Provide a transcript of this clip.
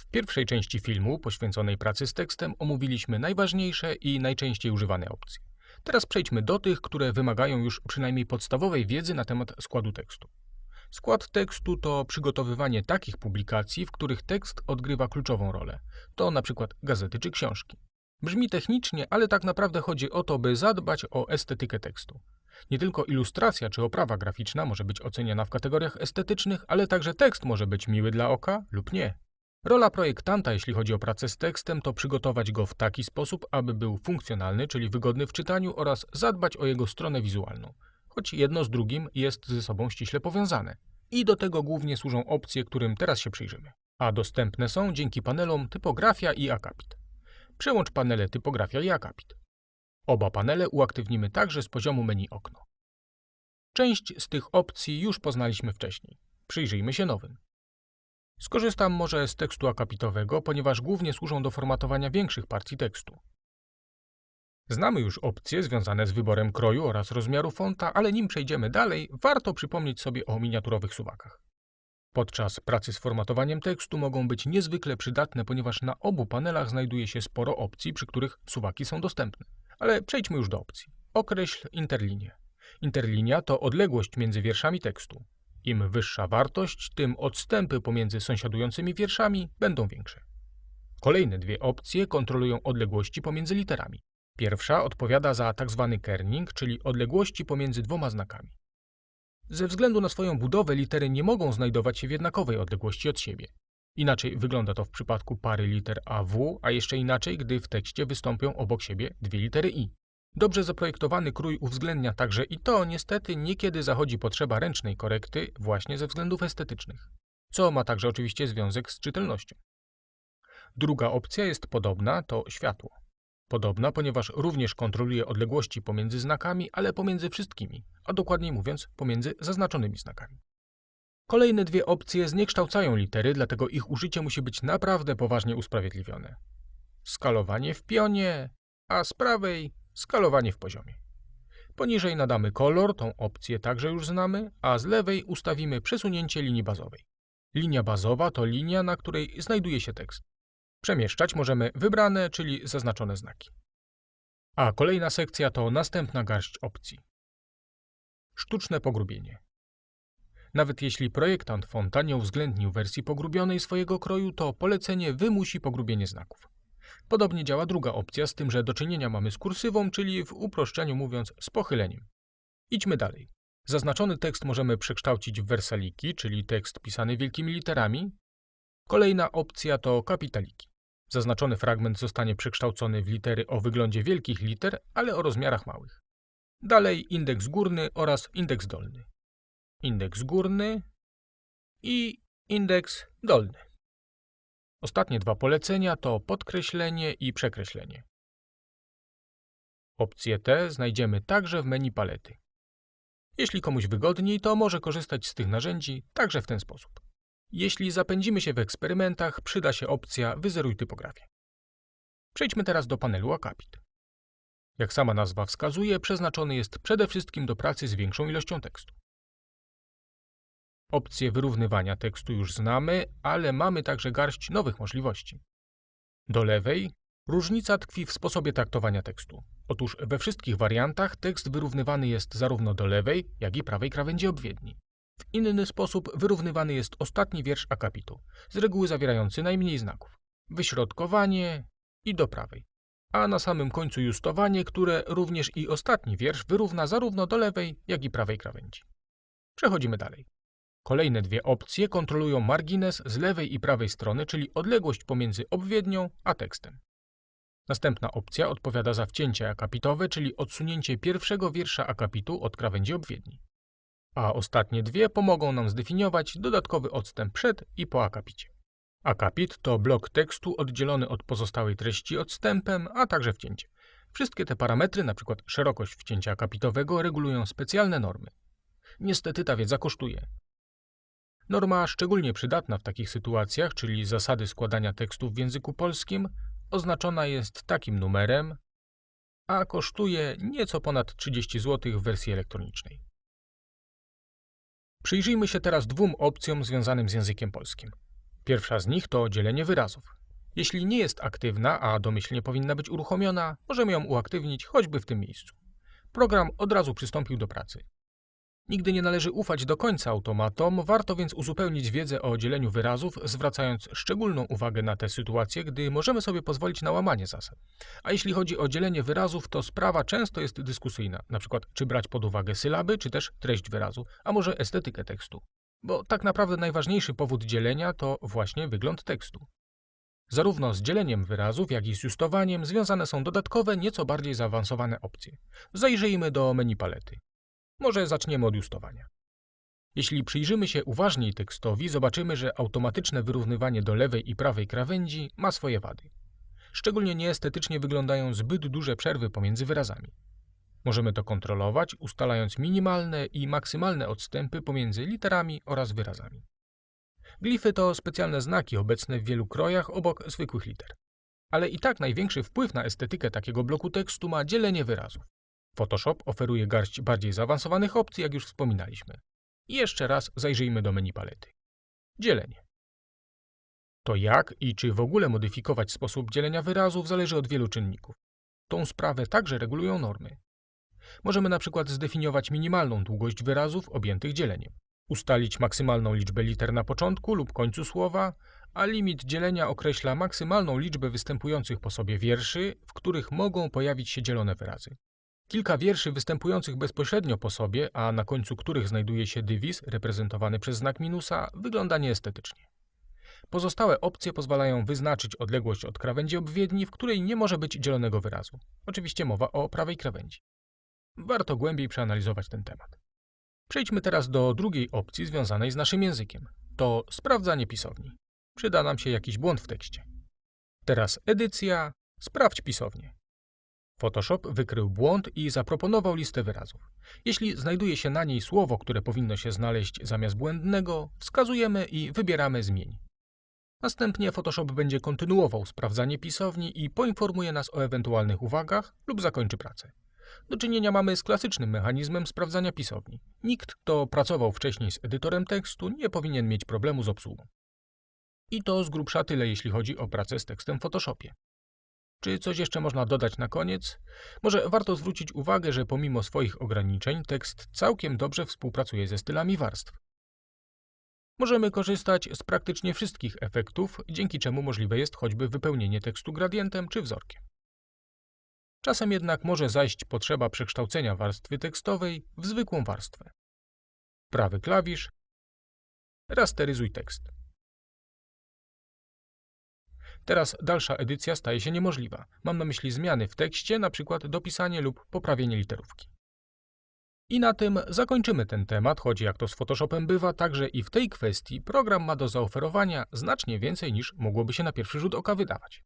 W pierwszej części filmu, poświęconej pracy z tekstem, omówiliśmy najważniejsze i najczęściej używane opcje. Teraz przejdźmy do tych, które wymagają już przynajmniej podstawowej wiedzy na temat składu tekstu. Skład tekstu to przygotowywanie takich publikacji, w których tekst odgrywa kluczową rolę. To przykład gazety czy książki. Brzmi technicznie, ale tak naprawdę chodzi o to, by zadbać o estetykę tekstu. Nie tylko ilustracja czy oprawa graficzna może być oceniana w kategoriach estetycznych, ale także tekst może być miły dla oka lub nie. Rola projektanta, jeśli chodzi o pracę z tekstem, to przygotować go w taki sposób, aby był funkcjonalny, czyli wygodny w czytaniu oraz zadbać o jego stronę wizualną, choć jedno z drugim jest ze sobą ściśle powiązane. I do tego głównie służą opcje, którym teraz się przyjrzymy. A dostępne są dzięki panelom typografia i akapit. Przełącz panele typografia i akapit. Oba panele uaktywnimy także z poziomu menu okno. Część z tych opcji już poznaliśmy wcześniej. Przyjrzyjmy się nowym. Skorzystam może z tekstu akapitowego, ponieważ głównie służą do formatowania większych partii tekstu. Znamy już opcje związane z wyborem kroju oraz rozmiaru fonta, ale nim przejdziemy dalej, warto przypomnieć sobie o miniaturowych suwakach. Podczas pracy z formatowaniem tekstu mogą być niezwykle przydatne, ponieważ na obu panelach znajduje się sporo opcji, przy których suwaki są dostępne. Ale przejdźmy już do opcji. Określ interlinię. Interlinia to odległość między wierszami tekstu. Im wyższa wartość, tym odstępy pomiędzy sąsiadującymi wierszami będą większe. Kolejne dwie opcje kontrolują odległości pomiędzy literami. Pierwsza odpowiada za tzw. kerning, czyli odległości pomiędzy dwoma znakami. Ze względu na swoją budowę litery nie mogą znajdować się w jednakowej odległości od siebie. Inaczej wygląda to w przypadku pary liter AW, a jeszcze inaczej, gdy w tekście wystąpią obok siebie dwie litery I. Dobrze zaprojektowany krój uwzględnia także i to, niestety, niekiedy zachodzi potrzeba ręcznej korekty właśnie ze względów estetycznych, co ma także oczywiście związek z czytelnością. Druga opcja jest podobna, to światło. Podobna, ponieważ również kontroluje odległości pomiędzy znakami, ale pomiędzy wszystkimi, a dokładniej mówiąc, pomiędzy zaznaczonymi znakami. Kolejne dwie opcje zniekształcają litery, dlatego ich użycie musi być naprawdę poważnie usprawiedliwione. Skalowanie w pionie, a z prawej skalowanie w poziomie. Poniżej nadamy kolor, tą opcję także już znamy, a z lewej ustawimy przesunięcie linii bazowej. Linia bazowa to linia, na której znajduje się tekst. Przemieszczać możemy wybrane, czyli zaznaczone znaki. A kolejna sekcja to następna garść opcji. Sztuczne pogrubienie. Nawet jeśli projektant fonta nie uwzględnił wersji pogrubionej swojego kroju, to polecenie wymusi pogrubienie znaków. Podobnie działa druga opcja, z tym, że do czynienia mamy z kursywą, czyli w uproszczeniu mówiąc z pochyleniem. Idźmy dalej. Zaznaczony tekst możemy przekształcić w wersaliki, czyli tekst pisany wielkimi literami. Kolejna opcja to kapitaliki. Zaznaczony fragment zostanie przekształcony w litery o wyglądzie wielkich liter, ale o rozmiarach małych. Dalej indeks górny oraz indeks dolny. Indeks górny i indeks dolny. Ostatnie dwa polecenia to podkreślenie i przekreślenie. Opcję te znajdziemy także w menu palety. Jeśli komuś wygodniej, to może korzystać z tych narzędzi także w ten sposób. Jeśli zapędzimy się w eksperymentach, przyda się opcja Wyzeruj typografię. Przejdźmy teraz do panelu Akapit. Jak sama nazwa wskazuje, przeznaczony jest przede wszystkim do pracy z większą ilością tekstu. Opcję wyrównywania tekstu już znamy, ale mamy także garść nowych możliwości. Do lewej różnica tkwi w sposobie traktowania tekstu. Otóż we wszystkich wariantach tekst wyrównywany jest zarówno do lewej, jak i prawej krawędzi obwiedni. W inny sposób wyrównywany jest ostatni wiersz akapitu, z reguły zawierający najmniej znaków. Wyśrodkowanie i do prawej. A na samym końcu justowanie, które również i ostatni wiersz wyrówna zarówno do lewej, jak i prawej krawędzi. Przechodzimy dalej. Kolejne dwie opcje kontrolują margines z lewej i prawej strony, czyli odległość pomiędzy obwiednią a tekstem. Następna opcja odpowiada za wcięcie akapitowe, czyli odsunięcie pierwszego wiersza akapitu od krawędzi obwiedni. A ostatnie dwie pomogą nam zdefiniować dodatkowy odstęp przed i po akapicie. Akapit to blok tekstu oddzielony od pozostałej treści odstępem, a także wcięcie. Wszystkie te parametry, np. szerokość wcięcia akapitowego, regulują specjalne normy. Niestety ta wiedza kosztuje. Norma szczególnie przydatna w takich sytuacjach, czyli zasady składania tekstów w języku polskim, oznaczona jest takim numerem, a kosztuje nieco ponad 30 zł w wersji elektronicznej. Przyjrzyjmy się teraz dwóm opcjom związanym z językiem polskim. Pierwsza z nich to dzielenie wyrazów. Jeśli nie jest aktywna, a domyślnie powinna być uruchomiona, możemy ją uaktywnić choćby w tym miejscu. Program od razu przystąpił do pracy. Nigdy nie należy ufać do końca automatom, warto więc uzupełnić wiedzę o dzieleniu wyrazów, zwracając szczególną uwagę na te sytuacje, gdy możemy sobie pozwolić na łamanie zasad. A jeśli chodzi o dzielenie wyrazów, to sprawa często jest dyskusyjna, np. czy brać pod uwagę sylaby, czy też treść wyrazu, a może estetykę tekstu. Bo tak naprawdę najważniejszy powód dzielenia to właśnie wygląd tekstu. Zarówno z dzieleniem wyrazów, jak i z justowaniem związane są dodatkowe, nieco bardziej zaawansowane opcje. Zajrzyjmy do menu palety. Może zaczniemy od justowania. Jeśli przyjrzymy się uważniej tekstowi, zobaczymy, że automatyczne wyrównywanie do lewej i prawej krawędzi ma swoje wady. Szczególnie nieestetycznie wyglądają zbyt duże przerwy pomiędzy wyrazami. Możemy to kontrolować, ustalając minimalne i maksymalne odstępy pomiędzy literami oraz wyrazami. Glify to specjalne znaki obecne w wielu krojach obok zwykłych liter. Ale i tak największy wpływ na estetykę takiego bloku tekstu ma dzielenie wyrazów. Photoshop oferuje garść bardziej zaawansowanych opcji, jak już wspominaliśmy. I jeszcze raz zajrzyjmy do menu palety. Dzielenie. To jak i czy w ogóle modyfikować sposób dzielenia wyrazów zależy od wielu czynników. Tą sprawę także regulują normy. Możemy na przykład zdefiniować minimalną długość wyrazów objętych dzieleniem, ustalić maksymalną liczbę liter na początku lub końcu słowa, a limit dzielenia określa maksymalną liczbę występujących po sobie wierszy, w których mogą pojawić się dzielone wyrazy. Kilka wierszy występujących bezpośrednio po sobie, a na końcu których znajduje się dywizm reprezentowany przez znak minusa, wygląda nieestetycznie. Pozostałe opcje pozwalają wyznaczyć odległość od krawędzi obwiedni, w której nie może być dzielonego wyrazu. Oczywiście mowa o prawej krawędzi. Warto głębiej przeanalizować ten temat. Przejdźmy teraz do drugiej opcji związanej z naszym językiem. To sprawdzanie pisowni. Przyda nam się jakiś błąd w tekście. Teraz edycja, sprawdź pisownię. Photoshop wykrył błąd i zaproponował listę wyrazów. Jeśli znajduje się na niej słowo, które powinno się znaleźć zamiast błędnego, wskazujemy i wybieramy zmień. Następnie Photoshop będzie kontynuował sprawdzanie pisowni i poinformuje nas o ewentualnych uwagach lub zakończy pracę. Do czynienia mamy z klasycznym mechanizmem sprawdzania pisowni. Nikt, kto pracował wcześniej z edytorem tekstu, nie powinien mieć problemu z obsługą. I to z grubsza tyle, jeśli chodzi o pracę z tekstem w Photoshopie. Czy coś jeszcze można dodać na koniec? Może warto zwrócić uwagę, że pomimo swoich ograniczeń tekst całkiem dobrze współpracuje ze stylami warstw. Możemy korzystać z praktycznie wszystkich efektów, dzięki czemu możliwe jest choćby wypełnienie tekstu gradientem czy wzorkiem. Czasem jednak może zajść potrzeba przekształcenia warstwy tekstowej w zwykłą warstwę. Prawy klawisz, rasteryzuj tekst. Teraz dalsza edycja staje się niemożliwa. Mam na myśli zmiany w tekście, np. dopisanie lub poprawienie literówki. I na tym zakończymy ten temat, choć jak to z Photoshopem bywa, także i w tej kwestii program ma do zaoferowania znacznie więcej niż mogłoby się na pierwszy rzut oka wydawać.